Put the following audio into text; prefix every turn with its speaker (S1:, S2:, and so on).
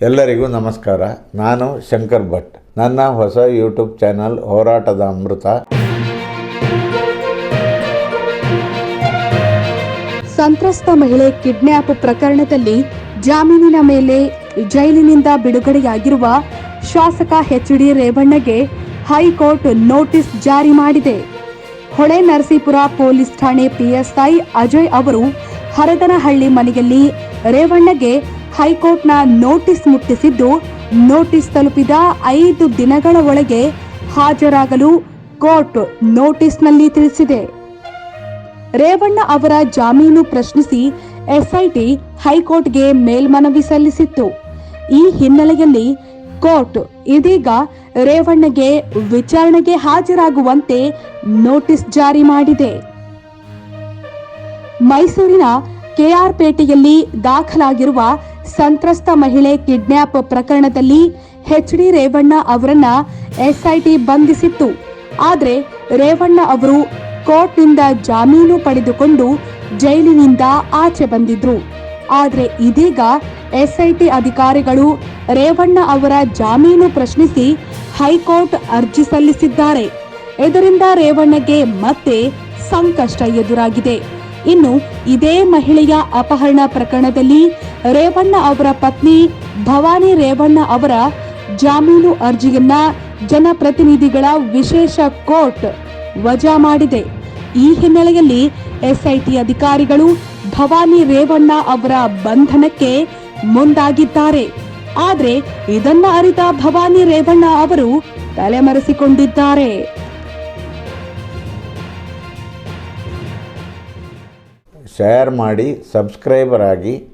S1: ಎಲ್ಲರಿಗೂ ನಮಸ್ಕಾರ. ನಾನು ಶಂಕರ್ ಭಟ್. ನನ್ನ ಹೊಸ ಯೂಟ್ಯೂಬ್ ಚಾನಲ್ ಹೋರಾಟದ ಅಮೃತ.
S2: ಸಂತ್ರಸ್ತ ಮಹಿಳೆ ಕಿಡ್ನ್ಯಾಪ್ ಪ್ರಕರಣದಲ್ಲಿ ಜಾಮೀನಿನ ಮೇಲೆ ಜೈಲಿನಿಂದ ಬಿಡುಗಡೆಯಾಗಿರುವ ಶಾಸಕ ಎಚ್ ಡಿ ರೇವಣ್ಣಗೆ ಹೈಕೋರ್ಟ್ ನೋಟಿಸ್ ಜಾರಿ ಮಾಡಿದೆ. ಹೊಳೆ ನರಸೀಪುರ ಪೊಲೀಸ್ ಠಾಣೆ ಪಿಎಸ್ಐ ಅಜಯ್ ಅವರು ಹರದನಹಳ್ಳಿ ಮನೆಯಲ್ಲಿ ರೇವಣ್ಣಗೆ ಹೈಕೋರ್ಟ್ನ ನೋಟಿಸ್ ಮುಟ್ಟಿಸಿದ್ದು, ನೋಟಿಸ್ ತಲುಪಿದ ಐದು ದಿನಗಳ ಒಳಗೆ ಹಾಜರಾಗಲು ಕೋರ್ಟ್ ನೋಟಿಸ್ನಲ್ಲಿ ತಿಳಿಸಿದೆ. ರೇವಣ್ಣ ಅವರ ಜಾಮೀನು ಪ್ರಶ್ನಿಸಿ ಎಸ್ಐಟಿ ಹೈಕೋರ್ಟ್ಗೆ ಮೇಲ್ಮನವಿ ಸಲ್ಲಿಸಿತ್ತು. ಈ ಹಿನ್ನೆಲೆಯಲ್ಲಿ ಕೋರ್ಟ್ ಇದೀಗ ರೇವಣ್ಣಗೆ ವಿಚಾರಣೆಗೆ ಹಾಜರಾಗುವಂತೆ ನೋಟಿಸ್ ಜಾರಿ ಮಾಡಿದೆ. ಮೈಸೂರಿನ ಕೆಆರ್ಪೇಟೆಯಲ್ಲಿ ದಾಖಲಾಗಿರುವ ಸಂತ್ರಸ್ತ ಮಹಿಳೆ ಕಿಡ್ನ್ಯಾಪ್ ಪ್ರಕರಣದಲ್ಲಿ ಎಚ್ ಡಿ ರೇವಣ್ಣ ಅವರನ್ನ ಎಸ್ಐಟಿ ಬಂಧಿಸಿತ್ತು. ಆದರೆ ರೇವಣ್ಣ ಅವರು ಕೋರ್ಟ್ನಿಂದ ಜಾಮೀನು ಪಡೆದುಕೊಂಡು ಜೈಲಿನಿಂದ ಆಚೆ ಬಂದಿದ್ರು. ಆದರೆ ಇದೀಗ ಎಸ್ಐಟಿ ಅಧಿಕಾರಿಗಳು ರೇವಣ್ಣ ಅವರ ಜಾಮೀನು ಪ್ರಶ್ನಿಸಿ ಹೈಕೋರ್ಟ್ ಅರ್ಜಿ ಸಲ್ಲಿಸಿದ್ದಾರೆ. ಇದರಿಂದ ರೇವಣ್ಣಗೆ ಮತ್ತೆ ಸಂಕಷ್ಟ ಎದುರಾಗಿದೆ. ಇನ್ನು ಇದೇ ಮಹಿಳೆಯ ಅಪಹರಣ ಪ್ರಕರಣದಲ್ಲಿ ರೇವಣ್ಣ ಅವರ ಪತ್ನಿ ಭವಾನಿ ರೇವಣ್ಣ ಅವರ ಜಾಮೀನು ಅರ್ಜಿಯನ್ನ ಜನಪ್ರತಿನಿಧಿಗಳ ವಿಶೇಷ ಕೋರ್ಟ್ ವಜಾ ಮಾಡಿದೆ. ಈ ಹಿನ್ನೆಲೆಯಲ್ಲಿ ಎಸ್ಐಟಿ ಅಧಿಕಾರಿಗಳು ಭವಾನಿ ರೇವಣ್ಣ ಅವರ ಬಂಧನಕ್ಕೆ ಮುಂದಾಗಿದ್ದಾರೆ. ಆದರೆ ಇದನ್ನ ಅರಿತ ಭವಾನಿ ರೇವಣ್ಣ ಅವರು ತಲೆಮರೆಸಿಕೊಂಡಿದ್ದಾರೆ.
S1: ಶೇರ್ ಮಾಡಿ ಸಬ್ಸ್ಕ್ರೈಬರ್ ಆಗಿ